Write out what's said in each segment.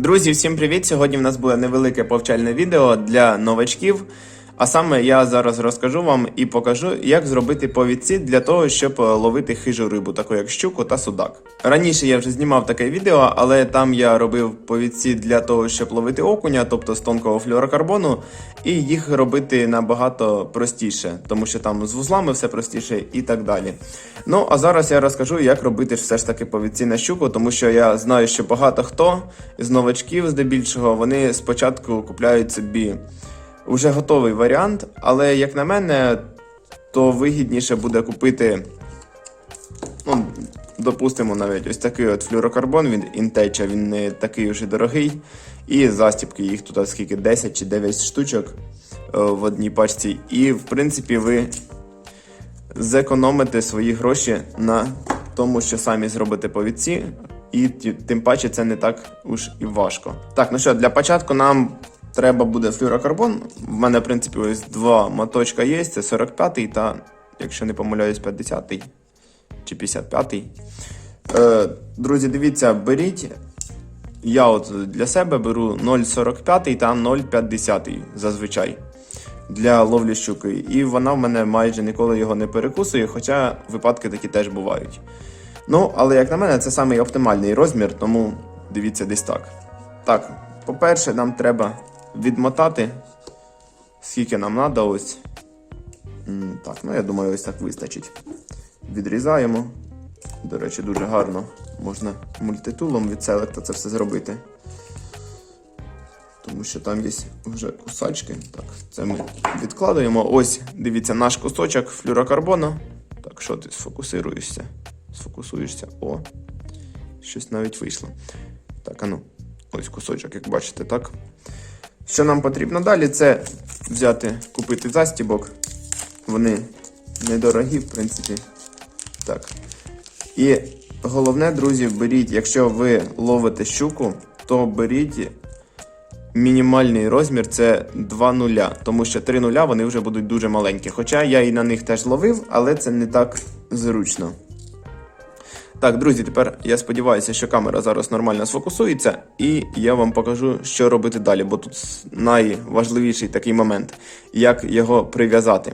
Друзі, всім привіт! Сьогодні в нас буде невелике повчальне відео для новачків. А саме я зараз розкажу вам і покажу, як зробити повідці для того, щоб е, ловити хижу рибу, таку як щуку та судак. Раніше я вже знімав таке відео, але там я робив повідці для того, щоб ловити окуня, тобто з тонкого флюорокарбону, і їх робити набагато простіше, тому що там з вузлами все простіше і так далі. Ну а зараз я розкажу, як робити все ж таки повідці на щуку, тому що я знаю, що багато хто з новачків, здебільшого, вони спочатку купляють собі вже готовий варіант, але як на мене, то вигідніше буде купити, ну, допустимо, навіть ось такий от флюрокарбон від Intech, він не такий вже дорогий. І застібки їх тут скільки 10 чи 9 штучок е, в одній пачці. І в принципі ви зекономите свої гроші на тому, що самі зробите повідці. І тим паче це не так уж і важко. Так, ну що, для початку нам треба буде флюрокарбон. В мене, в принципі, ось два моточка є. Це 45-й та, якщо не помиляюсь, 50-й чи 55-й. Е, друзі, дивіться, беріть. Я от для себе беру 0,45 та 0,50 зазвичай для ловлі щуки. І вона в мене майже ніколи його не перекусує, хоча випадки такі теж бувають. Ну, але як на мене, це самий оптимальний розмір, тому дивіться десь так. Так, по-перше, нам треба відмотати, скільки нам треба ось. Так, ну я думаю, ось так вистачить. Відрізаємо. До речі, дуже гарно можна мультитулом від селекта це все зробити. Тому що там є вже кусачки. Так, це ми відкладуємо. Ось, дивіться, наш кусочок флюрокарбону. Так, що ти сфокусируєшся? Сфокусуєшся. О, щось навіть вийшло. Так, а ну, ось кусочок, як бачите, так. Що нам потрібно далі, це взяти, купити застібок. Вони недорогі, в принципі. Так. І головне, друзі, беріть, якщо ви ловите щуку, то беріть мінімальний розмір це 2 нуля, тому що 3 нуля вони вже будуть дуже маленькі. Хоча я і на них теж ловив, але це не так зручно. Так, друзі, тепер я сподіваюся, що камера зараз нормально сфокусується, і я вам покажу, що робити далі, бо тут найважливіший такий момент, як його прив'язати.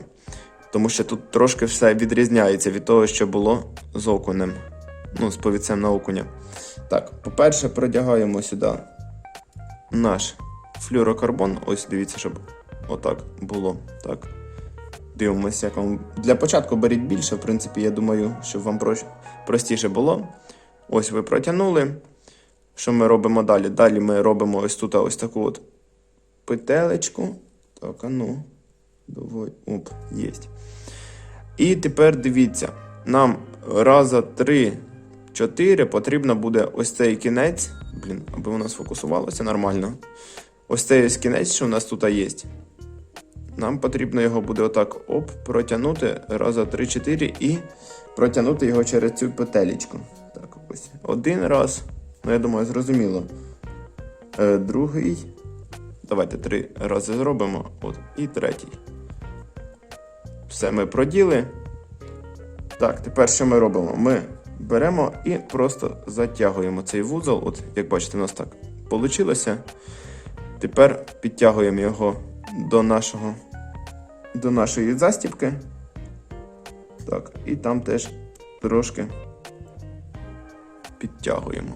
Тому що тут трошки все відрізняється від того, що було з окунем. Ну, з повіцем на окуня. Так, по-перше, продягаємо сюди наш флюрокарбон. Ось дивіться, щоб отак було. Так. Дивимося, як вам. Для початку беріть більше, в принципі, я думаю, щоб вам простіше було. Ось ви протягнули. Що ми робимо далі? Далі ми робимо ось тут ось таку от петелечку. Так, а ну. Давай. Оп, єсть. І тепер дивіться, нам раза три, чотири потрібно буде ось цей кінець. Блін, аби воно сфокусувалося нормально. Ось цей ось кінець, що у нас тут є. Нам потрібно його буде отак оп, протягнути раза 3-4 і протягнути його через цю петелечку. Так, ось. Один раз. Ну, я думаю, зрозуміло. Е, другий. Давайте три рази зробимо. От. І третій. Все ми проділи. Так, тепер що ми робимо? Ми беремо і просто затягуємо цей вузол. От, як бачите, у нас так вийшло. Тепер підтягуємо його до нашого до нашої застібки. Так, і там теж трошки підтягуємо.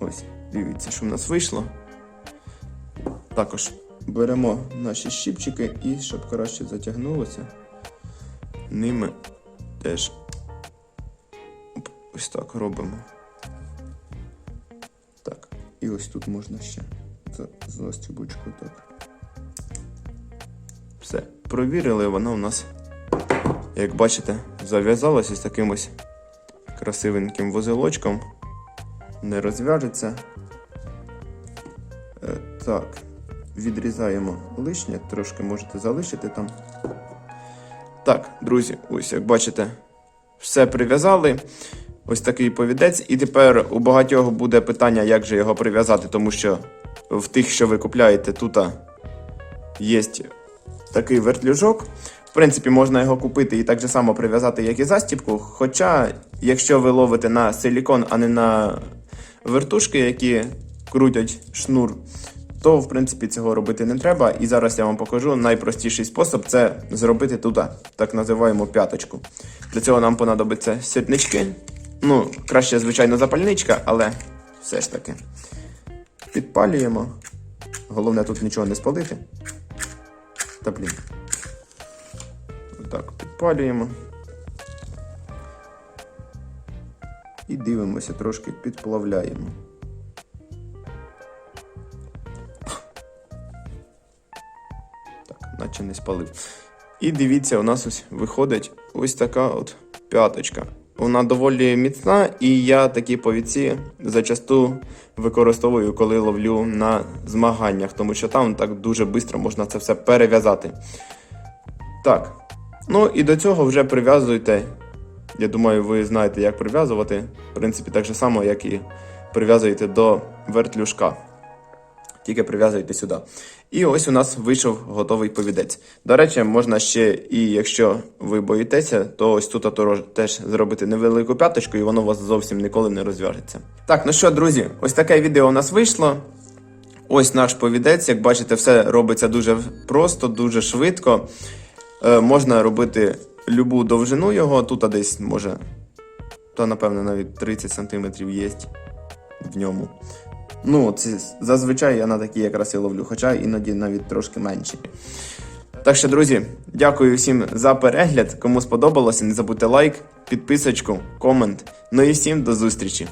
Ось, дивіться, що в нас вийшло. Також беремо наші щіпчики і щоб краще затягнулося, ними теж ось так робимо. Так, і ось тут можна ще за застібочку так. Провірили, воно у нас, як бачите, зав'язалося з таким ось красивеньким вузелочком. Не розв'яжеться. Е, так, відрізаємо лишнє, трошки можете залишити там. Так, друзі, ось як бачите, все прив'язали. Ось такий повідець. І тепер у багатьох буде питання, як же його прив'язати, тому що в тих, що ви купляєте, тут є такий вертлюжок. В принципі, можна його купити і так же само прив'язати, як і застібку. Хоча, якщо ви ловите на силікон, а не на вертушки, які крутять шнур, то в принципі цього робити не треба. І зараз я вам покажу найпростіший спосіб це зробити тут так називаємо п'яточку. Для цього нам понадобиться сірнички. Ну, краще, звичайно, запальничка, але все ж таки. Підпалюємо. Головне тут нічого не спалити. Та блін. Отак, підпалюємо. І дивимося, трошки підплавляємо. Так, наче не спалив. І дивіться, у нас ось виходить ось така от п'яточка. Вона доволі міцна, і я такі повідці зачасту використовую, коли ловлю на змаганнях, тому що там так дуже швидко можна це все перев'язати. Так. Ну і до цього вже прив'язуйте. Я думаю, ви знаєте, як прив'язувати. В принципі, так же само, як і прив'язуєте до вертлюжка. Тільки прив'язуєте сюди. І ось у нас вийшов готовий повідець. До речі, можна ще, і якщо ви боїтеся, то ось тут теж зробити невелику п'яточку, і воно у вас зовсім ніколи не розв'яжеться. Так, ну що, друзі, ось таке відео у нас вийшло. Ось наш повідець. Як бачите, все робиться дуже просто, дуже швидко. Е, можна робити любу довжину його. Тут десь може, то напевно навіть 30 см є в ньому. Ну, це, зазвичай я на такі якраз і ловлю, хоча іноді навіть трошки менші. Так що, друзі, дякую всім за перегляд. Кому сподобалося, не забудьте лайк, підписочку, комент. Ну і всім до зустрічі!